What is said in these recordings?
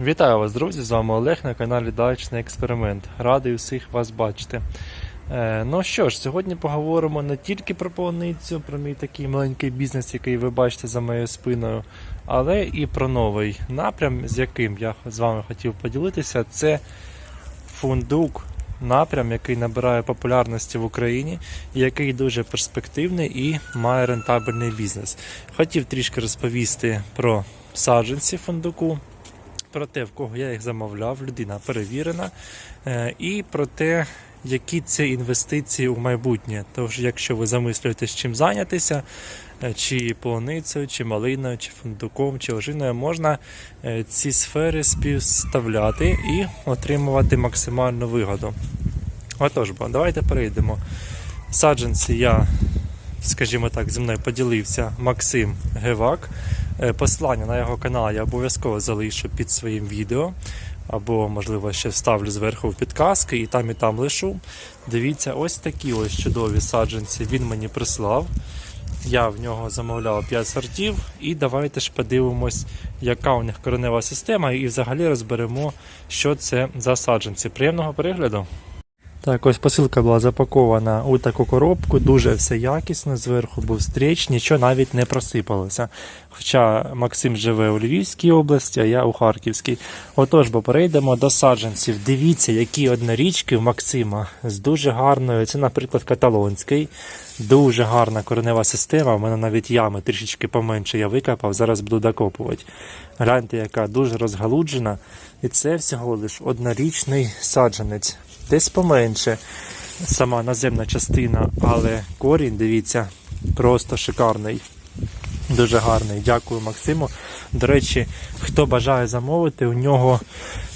Вітаю вас, друзі! З вами Олег на каналі Дачний Експеримент. Радий усіх вас бачити. Е, ну що ж, сьогодні поговоримо не тільки про полуницю, про мій такий маленький бізнес, який ви бачите за моєю спиною, але і про новий напрям, з яким я з вами хотів поділитися. Це фундук. Напрям, який набирає популярності в Україні, який дуже перспективний і має рентабельний бізнес. Хотів трішки розповісти про саджанці фундуку, про те, в кого я їх замовляв, людина перевірена, е, і про те, які це інвестиції у майбутнє. Тож, якщо ви замислюєтесь чим зайнятися, е, чи полуницею, чи малиною, чи фундуком, чи ожиною, можна е, ці сфери співставляти і отримувати максимальну вигоду. Отож, бо давайте перейдемо. Саджанці я, скажімо так, зі мною поділився Максим Гевак. Е, Посилання на його канал я обов'язково залишу під своїм відео. Або, можливо, ще вставлю зверху в підказки і там і там лишу. Дивіться, ось такі ось чудові саджанці він мені прислав. Я в нього замовляв 5 сортів. І давайте ж подивимось, яка у них коренева система, і взагалі розберемо, що це за саджанці. Приємного перегляду! Так, ось посилка була запакована у таку коробку, дуже все якісно, зверху був стріч, нічого навіть не просипалося. Хоча Максим живе у Львівській області, а я у Харківській. Отож, бо перейдемо до саджанців. Дивіться, які однорічки в Максима з дуже гарною. Це, наприклад, каталонський. Дуже гарна коренева система. У мене навіть ями трішечки поменше я викопав, зараз буду докопувати. Гляньте, яка дуже розгалуджена. І це всього лиш однорічний саджанець. Десь поменше сама наземна частина, але корінь, дивіться, просто шикарний. Дуже гарний. Дякую Максиму. До речі, хто бажає замовити, у нього,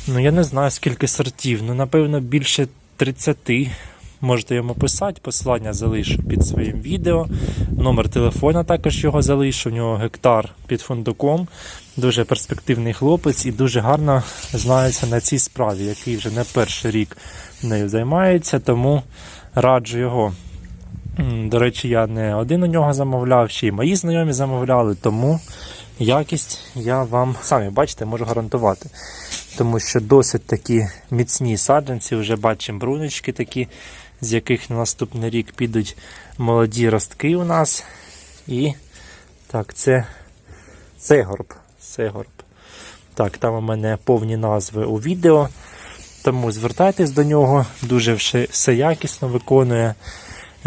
ну я не знаю скільки сортів, ну напевно більше 30. Можете йому писати, посилання залишу під своїм відео. Номер телефона також його залишу. У нього гектар під фундуком. Дуже перспективний хлопець і дуже гарно знається на цій справі, який вже не перший рік нею займається, тому раджу його. До речі, я не один у нього замовляв, ще й мої знайомі замовляли, тому якість я вам самі бачите, можу гарантувати. Тому що досить такі міцні саджанці, вже бачимо брунички такі, з яких на наступний рік підуть молоді ростки у нас. І так, це Сегорб. Сегорб. Так, там у мене повні назви у відео. Тому звертайтесь до нього, дуже все, все якісно виконує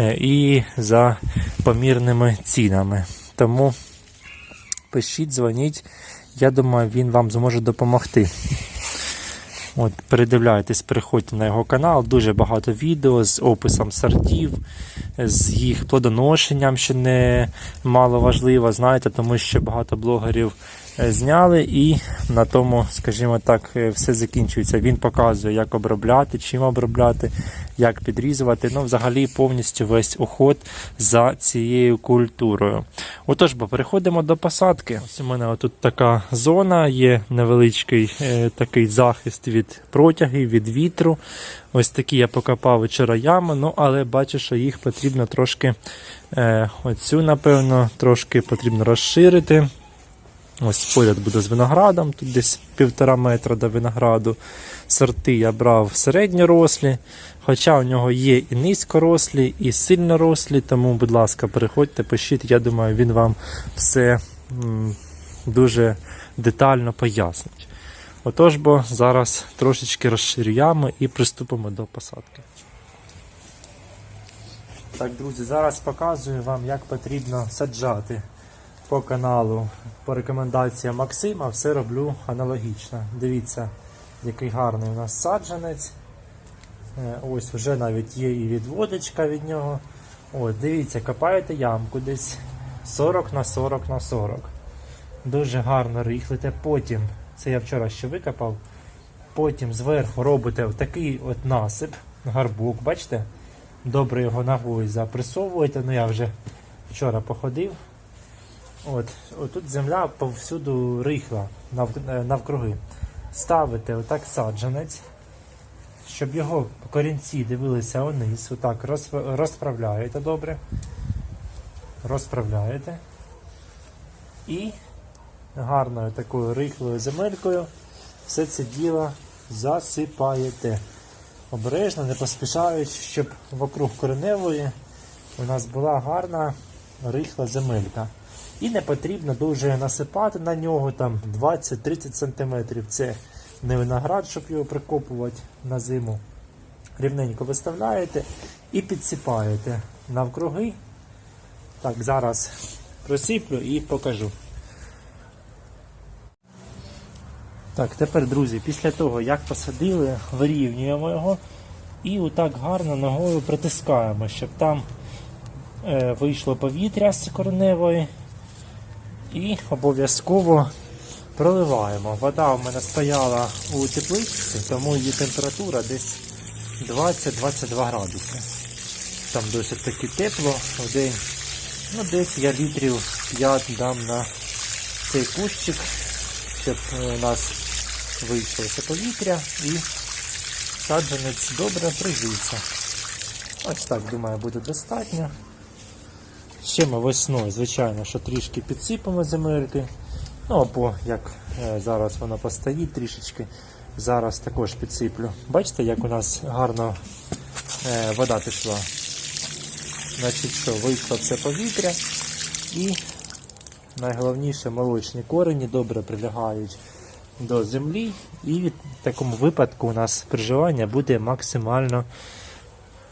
е, і за помірними цінами. Тому пишіть, дзвоніть. Я думаю, він вам зможе допомогти. От, передивляйтесь, переходьте на його канал, дуже багато відео з описом сортів, з їх плодоношенням, що не мало важливо, знаєте, тому що багато блогерів е, зняли і на тому, скажімо так, е, все закінчується. Він показує, як обробляти, чим обробляти, як підрізувати. Ну, взагалі повністю весь уход за цією культурою. Отож, бо переходимо до посадки. Ось у мене тут така зона, є невеличкий е, такий захист від протягів, від вітру. Ось такі я покопав вчора ями, ну але бачу, що їх потрібно трошки, е, оцю, напевно, трошки потрібно розширити. Ось поряд буде з виноградом, тут десь півтора метра до винограду. Сорти я брав середньорослі, хоча у нього є і низькорослі, і сильнорослі, тому, будь ласка, переходьте, пишіть, я думаю, він вам все дуже детально пояснить. Отож, бо зараз трошечки розширюємо і приступимо до посадки. Так, друзі, зараз показую вам, як потрібно саджати по каналу. По рекомендаціям Максима все роблю аналогічно. Дивіться, який гарний у нас саджанець. Е, Ось вже навіть є і відводочка від нього. Ось, дивіться, копаєте ямку десь 40 на 40 на 40. Дуже гарно рихлите. Потім, це я вчора ще викопав. Потім зверху робите такий от насип, гарбук, бачите? Добре його ногою запресовуєте. Ну я вже вчора походив. От, отут земля повсюду рихла е, навкруги. Ставите отак саджанець, щоб його корінці дивилися вниз. Отак розп- розправляєте добре. Розправляєте. І гарною такою рихлою земелькою все це діло засипаєте. Обережно, не поспішаючи, щоб вокруг кореневої у нас була гарна рихла земелька. І не потрібно дуже насипати на нього там 20-30 см. Це не виноград, щоб його прикопувати на зиму. Рівненько виставляєте і підсипаєте навкруги. Так, зараз просиплю і покажу. Так, тепер, друзі, після того, як посадили, вирівнюємо його і отак гарно ногою притискаємо, щоб там е, вийшло повітря з кореневої. І обов'язково проливаємо. Вода в мене стояла у тепличці, тому її температура десь 20-22 градуси. Там досить таки тепло в день. Ну, десь я літрів 5 дам на цей кущик, щоб е, у нас вийшло це повітря і саджанець добре прижився. Ось так, думаю, буде достатньо. Ще ми весною, звичайно, що трішки підсипемо земельки. Ну або як е, зараз воно постоїть трішечки. Зараз також підсиплю. Бачите, як у нас гарно е, вода пішла. Значить, що вийшло все повітря і найголовніше молочні корені добре прилягають до землі, і в такому випадку у нас приживання буде максимально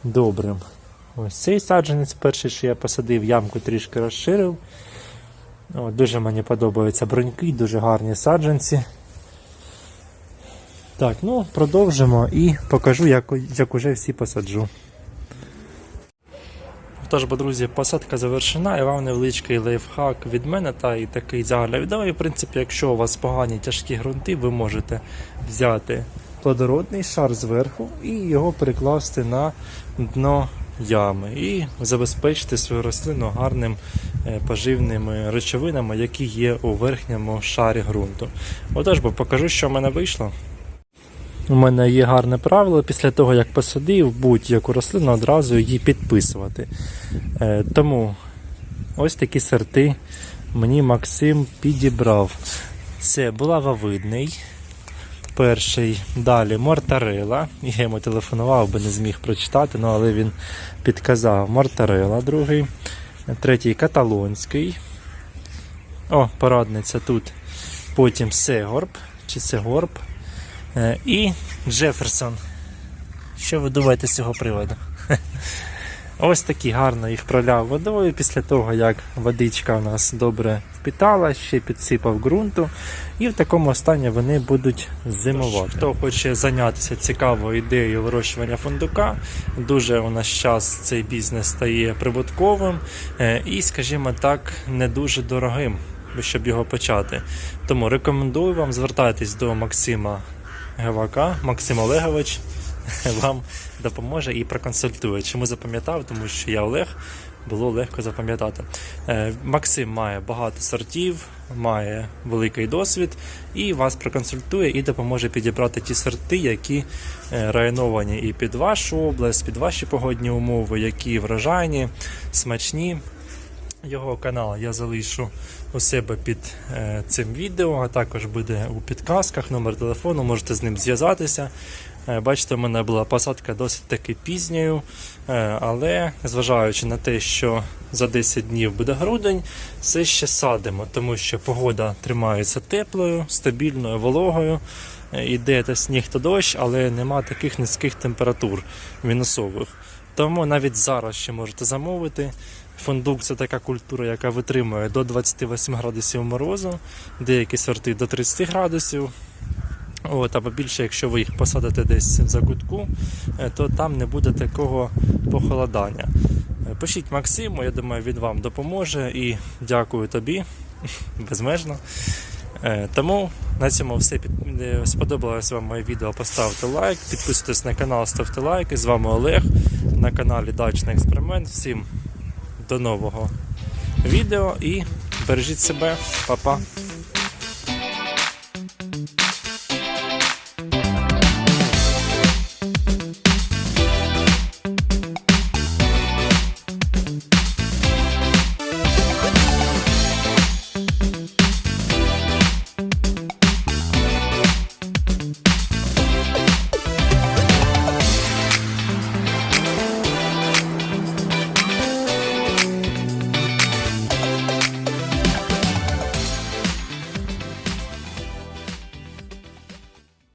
добрим. Ось цей саджанець перший, що я посадив, ямку трішки розширив. О, дуже мені подобаються бруньки, дуже гарні саджанці. Так, ну продовжимо і покажу, як, як уже всі посаджу. Тож, бо, друзі, посадка завершена, і вам невеличкий лайфхак від мене та і такий загальновідомий. В принципі, якщо у вас погані тяжкі ґрунти, ви можете взяти плодородний шар зверху і його перекласти на дно ями і забезпечити свою рослину гарним е, поживними речовинами, які є у верхньому шарі ґрунту. Отож, бо покажу, що в мене вийшло. У мене є гарне правило після того, як посадив будь-яку рослину, одразу її підписувати. Е, тому ось такі сорти мені Максим підібрав. Це булавовидний. Перший, далі Мортарела. Я йому телефонував, би не зміг прочитати, ну, але він підказав Мортарела, другий. Третій каталонський. О, порадниця тут. Потім Сегорб чи Сегорб. Е, І Джеферсон. Що ви думаєте з цього приводу? Ось такі гарно їх проляв водою. Після того, як водичка у нас добре впітала, ще підсипав ґрунту. І в такому стані вони будуть зимувати. Хто хоче зайнятися цікавою ідеєю вирощування фундука, дуже у нас час цей бізнес стає прибутковим е, і, скажімо так, не дуже дорогим, щоб його почати. Тому рекомендую вам звертайтесь до Максима Гевака, Максим Олегович вам допоможе і проконсультує. Чому запам'ятав? Тому що я Олег, було легко запам'ятати. Е, Максим має багато сортів, має великий досвід і вас проконсультує і допоможе підібрати ті сорти, які е, районовані і під вашу область, під ваші погодні умови, які врожайні, смачні. Його канал я залишу у себе під е, цим відео, а також буде у підказках, номер телефону, можете з ним зв'язатися. Е, бачите, у мене була посадка досить таки пізньою, е, але зважаючи на те, що за 10 днів буде грудень, все ще садимо, тому що погода тримається теплою, стабільною, вологою. Е, Іде та сніг та дощ, але нема таких низьких температур мінусових. Тому навіть зараз ще можете замовити. Фундук це така культура, яка витримує до 28 градусів морозу, деякі сорти до 30 градусів. От, або більше, якщо ви їх посадите десь за кутку, е, то там не буде такого похолодання. Е, Пишіть Максиму, я думаю, він вам допоможе і дякую тобі безмежно. Е, Тому на цьому все. Сподобалось вам моє відео, поставте лайк, підписуйтесь на канал, ставте лайки. З вами Олег на каналі Дачний Експеримент. Всім до нового відео і бережіть себе, Па-па.